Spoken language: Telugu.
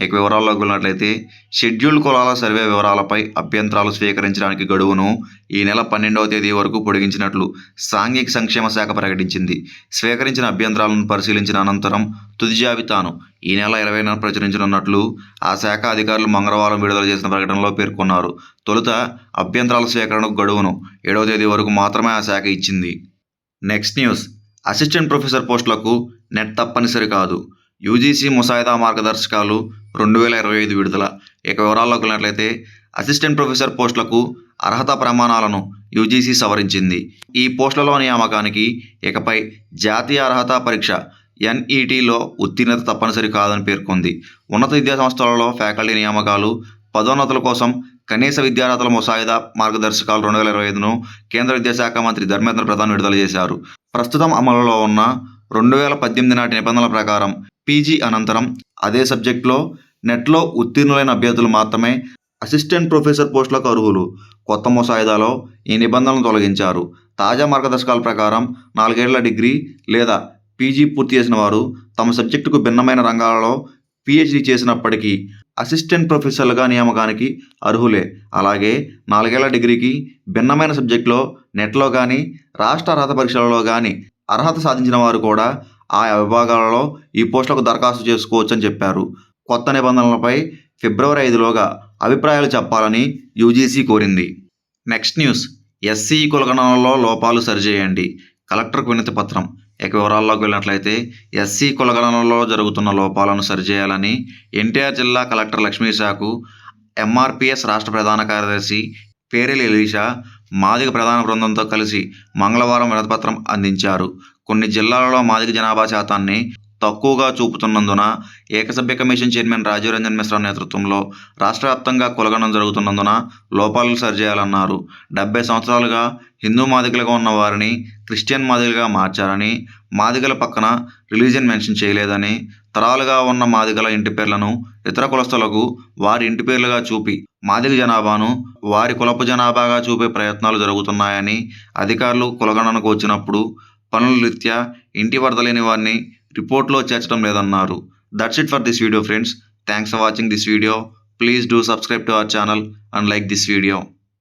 ఇక వివరాల్లోకి వెళ్ళినట్లయితే షెడ్యూల్ కులాల సర్వే వివరాలపై అభ్యంతరాలు స్వీకరించడానికి గడువును ఈ నెల పన్నెండవ తేదీ వరకు పొడిగించినట్లు సాంఘిక సంక్షేమ శాఖ ప్రకటించింది. స్వీకరించిన అభ్యంతరాలను పరిశీలించిన అనంతరం తుది జాబితాను ఈ నెల ఇరవైన ప్రచురించనున్నట్లు ఆ శాఖ అధికారులు మంగళవారం విడుదల చేసిన ప్రకటనలో పేర్కొన్నారు. తొలుత అభ్యంతరాల స్వీకరణకు గడువును ఏడవ తేదీ వరకు మాత్రమే ఆ శాఖ ఇచ్చింది. Next news. అసిస్టెంట్ ప్రొఫెసర్ పోస్టులకు నెట్ తప్పనిసరి కాదు. యూజీసీ ముసాయిదా మార్గదర్శకాలు రెండు వేల ఇరవై ఐదు విడుదల. ఇక వివరాల్లోకి వెళ్ళినట్లయితే అసిస్టెంట్ ప్రొఫెసర్ పోస్టులకు అర్హత ప్రమాణాలను యూజీసీ సవరించింది. ఈ పోస్టులలో నియామకానికి ఇకపై జాతీయ అర్హత పరీక్ష ఎన్ఈటీలో ఉత్తీర్ణత తప్పనిసరి కాదని పేర్కొంది. ఉన్నత విద్యా సంస్థలలో ఫ్యాకల్టీ నియామకాలు పదోన్నతుల కోసం కనీస విద్యార్హతల ముసాయిదా మార్గదర్శకాలు రెండు వేల ఇరవై ఐదును కేంద్ర విద్యాశాఖ మంత్రి ధర్మేంద్ర ప్రధాన్ విడుదల చేశారు. ప్రస్తుతం అమలులో ఉన్న రెండు వేల పద్దెనిమిది నాటి నిబంధనల ప్రకారం పీజీ అనంతరం అదే సబ్జెక్టులో నెట్లో ఉత్తీర్ణులైన అభ్యర్థులు మాత్రమే అసిస్టెంట్ ప్రొఫెసర్ పోస్టులకు అర్హులు. కొత్త ముసాయిదాలో ఈ నిబంధనలు తొలగించారు. తాజా మార్గదర్శకాల ప్రకారం నాలుగేళ్ళ డిగ్రీ లేదా పీజీ పూర్తి చేసిన వారు తమ సబ్జెక్టుకు భిన్నమైన రంగాలలో పిహెచ్డి చేసినప్పటికీ అసిస్టెంట్ ప్రొఫెసర్లుగా నియామకానికి అర్హులే. అలాగే నాలుగేళ్ళ డిగ్రీకి భిన్నమైన సబ్జెక్టులో నెట్లో కానీ రాష్ట్ర అర్హత పరీక్షలలో కానీ అర్హత సాధించిన వారు కూడా ఆయా విభాగాలలో ఈ పోస్టులకు దరఖాస్తు చేసుకోవచ్చని చెప్పారు. కొత్త నిబంధనలపై ఫిబ్రవరి ఐదులోగా అభిప్రాయాలు చెప్పాలని యూజీసీ కోరింది. Next news. ఎస్సీ కులగణనలో లోపాలు సరిచేయండి. కలెక్టర్కు వినతి పత్రం. ఇక వివరాల్లోకి వెళ్ళినట్లయితే ఎస్సీ కులగణనలో జరుగుతున్న లోపాలను సరిచేయాలని ఎన్టీఆర్ జిల్లా కలెక్టర్ లక్ష్మీశాకు ఎంఆర్పిఎస్ రాష్ట్ర ప్రధాన కార్యదర్శి పేరెలి ఎలీషా మాదిగ ప్రధాన బృందంతో కలిసి మంగళవారం వినతిపత్రం అందించారు. కొన్ని జిల్లాలలో మాదిగ జనాభా శాతాన్ని తక్కువగా చూపుతున్నందున ఏకసభ్య కమిషన్ చైర్మన్ రాజీవ్ రంజన్ మిశ్రా నేతృత్వంలో రాష్ట్ర వ్యాప్తంగా కులగణం జరుగుతున్నందున లోపాలను సరిచేయాలన్నారు. డెబ్బై సంవత్సరాలుగా హిందూ మాదికలుగా ఉన్న వారిని క్రిస్టియన్ మాదికలుగా మార్చారని మాదిగల పక్కన రిలీజియన్ మెన్షన్ చేయలేదని తరాలుగా ఉన్న మాదిగల ఇంటి పేర్లను ఇతర కులస్తులకు వారి ఇంటి పేర్లుగా చూపి మాదిగ జనాభాను వారి కులపు జనాభాగా చూపే ప్రయత్నాలు జరుగుతున్నాయని అధికారులు కులగణనకు వచ్చినప్పుడు పనుల రీత్యా ఇంటి వరద లేని వారిని రిపోర్ట్లో చేర్చడం లేదన్నారు. That's it for this video friends thanks for watching this video please do subscribe to our channel and like this video